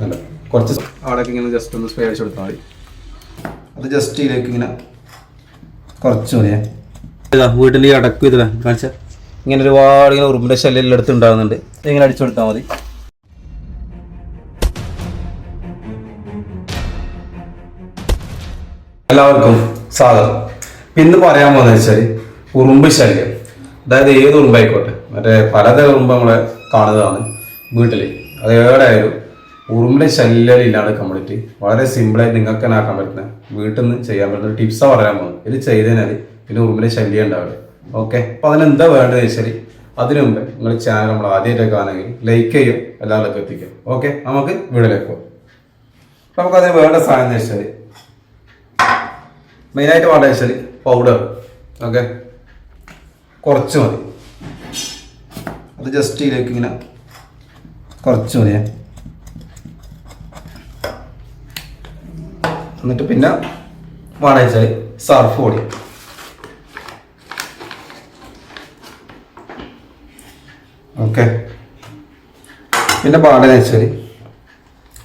അല്ല കുറച്ച് അവിടെയൊക്കെ ഇങ്ങനെ ജസ്റ്റ് ഒന്ന് സ്പ്രേ അടിച്ചു കൊടുത്താൽ മതി. അത് ജസ്റ്റ് ഇതിലേക്ക് ഇങ്ങനെ കുറച്ച് മതിയേ. വീട്ടിൽ ഈ അടക്കും ഇതിലാ കാണിച്ച ഇങ്ങനെ ഒരുപാട് ഇങ്ങനെ ഉറുമ്പിന്റെ ശല്യം എല്ലായിടത്തും ഉണ്ടാകുന്നുണ്ട് ഇങ്ങനെ അടിച്ചു കൊടുത്താൽ മതി. എല്ലാവർക്കും സ്വാഗതം. പിന്നെ പറയാൻ പോകുന്നത് വെച്ചാൽ ഉറുമ്പ് ശല്യം. അതായത് ഏത് ഉറുമ്പായിക്കോട്ടെ. മറ്റേ പലതരം ഉറുമ്പ് നമ്മളെ കാണുന്നതാണ് വീട്ടിൽ അത് എവിടെയായാലും ഉറുമ്പിന്റെ ശല്യം ഇല്ലാണ്ട് കംപ്ലീറ്റ്. വളരെ സിമ്പിളായിട്ട് നിങ്ങൾക്ക് തന്നെ ആക്കാൻ പറ്റുന്ന. വീട്ടിൽ നിന്ന് ചെയ്യാൻ പറ്റുന്ന ടിപ്സാണ് പറയാൻ പോകുന്നത്. ഇത് ചെയ്തതിനാൽ പിന്നെ ഉറുമ്പിന്റെ ശല്യം ഉണ്ടാവില്ല. ഓക്കെ അപ്പൊ അതിനെന്താ വേണ്ടത് വെച്ചാൽ അതിനു മുമ്പ് നിങ്ങൾ ചാനൽ നമ്മൾ ആദ്യമായിട്ടൊക്കെ ആണെങ്കിൽ ലൈക്ക് ചെയ്യും എല്ലാവർക്കും എത്തിക്കും ഓക്കെ നമുക്ക് വീട്ടിലേക്ക് പോകാം. നമുക്ക് അതിന് വേണ്ട സാധനം എന്ന് വെച്ചാൽ മെയിനായിട്ട് വേണ്ട വെച്ചാൽ പൗഡർ ഓക്കെ കുറച്ച് മതി. അത് ജസ്റ്റ് ഇതിലേക്ക് ഇങ്ങനെ കുറച്ച് മതിയേ. എന്നിട്ട് പിന്നെ വെച്ചാൽ സർഫ് പൊടി ഓക്കെ പിന്നെ പാടെന്ന് വെച്ചാൽ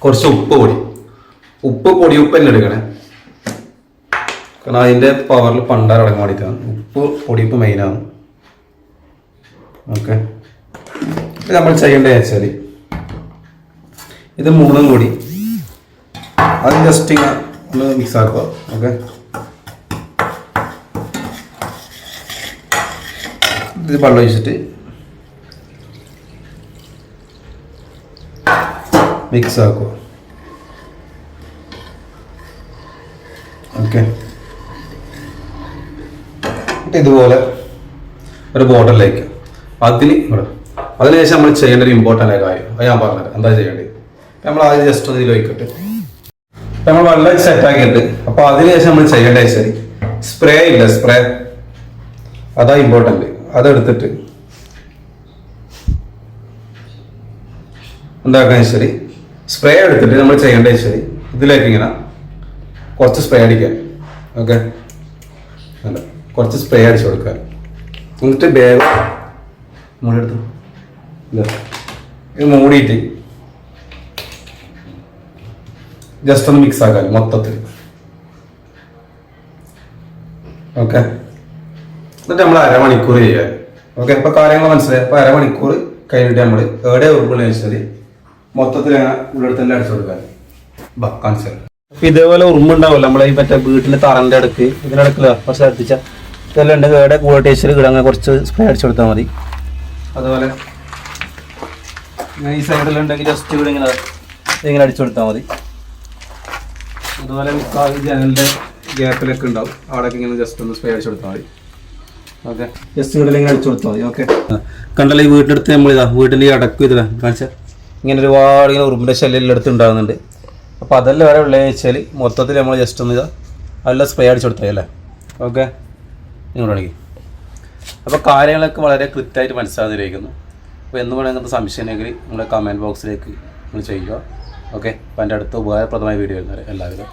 കുറച്ച് ഉപ്പ് പൊടി. ഉപ്പ് പൊടി ഉപ്പ് തന്നെ എടുക്കണേ. കാരണം അതിന്റെ പവറിൽ പണ്ടാറടങ്ങാൻ വേണ്ടിയിട്ടാണ് ഉപ്പ് പൊടിയുപ്പ് മെയിനാണ് ഓക്കെ നമ്മൾ ചെയ്യേണ്ടത് വെച്ചാൽ ഇത് മൂന്നും കൂടി. അത് ജസ്റ്റ് ഇങ്ങനെ ഒന്ന് മിക്സ് ആക്കുക ഓക്കെ ഇത് വെള്ളം ഒഴിച്ചിട്ട് മിക്സ് ആക്കുക. ഓക്കെ ഇതുപോലെ ഒരു ബോട്ടിലേക്ക് അതിന് ഇവിടെ. അതിനുശേഷം നമ്മൾ ചെയ്യേണ്ട ഒരു ഇമ്പോർട്ടന്റ് ആയ കാര്യം. അത് ഞാൻ പറഞ്ഞത് എന്താ ചെയ്യേണ്ടത്? നമ്മൾ ആദ്യം ജസ്റ്റ് ഒന്ന് ഇതിൽ വയ്ക്കട്ടെ നമ്മൾ വെള്ളം സെറ്റ് ആക്കിയിട്ട് അപ്പൊ അതിനുശേഷം നമ്മൾ ചെയ്യേണ്ട ശരി. സ്പ്രേ ഇല്ല സ്പ്രേ അതാ ഇമ്പോർട്ടന്റ് അതെടുത്തിട്ട് എന്താക്കാൻ ശരി? സ്പ്രേ എടുത്തിട്ട് നമ്മൾ ചെയ്യേണ്ട ശരി. ഇതിലേക്ക് ഇങ്ങനെ കുറച്ച് സ്പ്രേ അടിക്കാൻ ഓക്കെ അല്ല കുറച്ച് സ്പ്രേ അടിച്ചു കൊടുക്കാൻ എന്നിട്ട് ബാഗ് മൂടിയെടുത്തു ഇല്ല ഇത് മൂടിയിട്ട് ജസ്റ്റ് ഒന്ന് മിക്സ് ആക്കാൻ മൊത്തത്തിൽ. ഓക്കെ എന്നിട്ട് നമ്മൾ അരമണിക്കൂർ ചെയ്യാൻ ഓക്കെ ഇപ്പൊ കാര്യങ്ങൾ മനസ്സിലായി. അപ്പൊ അരമണിക്കൂർ കഴിഞ്ഞിട്ട് നമ്മൾ എവിടെ ഉറുപ്പിള വെച്ചാൽ മൊത്തത്തിൽ ഉള്ളിടത്തന്നെ അടിച്ചു കൊടുക്കാൻ തരാം. അപ്പൊ ഇതേപോലെ ഉറുമ്പുണ്ടാവില്ല നമ്മളെ ഈ മറ്റേ വീട്ടിലെ തറന്റെ അടുക്ക് ഇതിനടുക്കില്ല കുറച്ച് അടുപ്പിച്ച. ഇതെല്ലാം ഉണ്ട്. എവിടെ കൂടെ കിടങ്ങ കുറച്ച് സ്പ്രേ അടിച്ചു കൊടുത്താൽ മതി. അതുപോലെ ഈ സൈഡിലുണ്ടെങ്കിൽ ജസ്റ്റ് ഇവിടെ ഇങ്ങനെ ഇങ്ങനെ അടിച്ചു കൊടുത്താൽ മതി. അതുപോലെ മുക്കാൽ ജനലിന്റെ ഗ്യാപ്പിലൊക്കെ ഉണ്ടാവും. അവിടെയൊക്കെ ഇങ്ങനെ ജസ്റ്റ് ഒന്ന് സ്പ്രേ അടിച്ചു കൊടുത്താൽ മതി. ഓക്കെ. ജസ്റ്റ് ഇങ്ങനെ അടിച്ചു കൊടുത്താൽ മതി. ഓക്കെ. കണ്ടല്ലോ ഈ വീട്ടിനടുത്ത് നമ്മൾ ഇതാ വീട്ടിന്റെ ഈ അടക്കും ഇതിലാ കാണിച്ച? ഇങ്ങനെ ഒരുപാട് ഇങ്ങനെ ഉറുമ്പിന്റെ ശല്യം എടുത്ത് ഉണ്ടാകുന്നുണ്ട്. അപ്പോൾ അതെല്ലാം വരെ ഉള്ളതെന്ന് വെച്ചാൽ മൊത്തത്തിൽ നമ്മൾ ജസ്റ്റ് ഒന്ന് ഇതാ നല്ല സ്പ്രേ അടിച്ചു കൊടുത്താൽ അല്ലേ? ഓക്കെ. നിങ്ങളോടേക്ക് അപ്പോൾ കാര്യങ്ങളൊക്കെ വളരെ കൃത്യമായിട്ട് മനസ്സിലാകുന്നിരിക്കുന്നു അപ്പോൾ എന്ന് വേണമെങ്കിൽ സംശയം ഉണ്ടെങ്കിൽ നമ്മുടെ കമന്റ് ബോക്സിലേക്ക് നിങ്ങൾ ചെയ്യുക. ഓക്കെ അപ്പോൾ എന്റെ അടുത്ത ഉപകാരപ്രദമായ വീഡിയോ എല്ലാവരും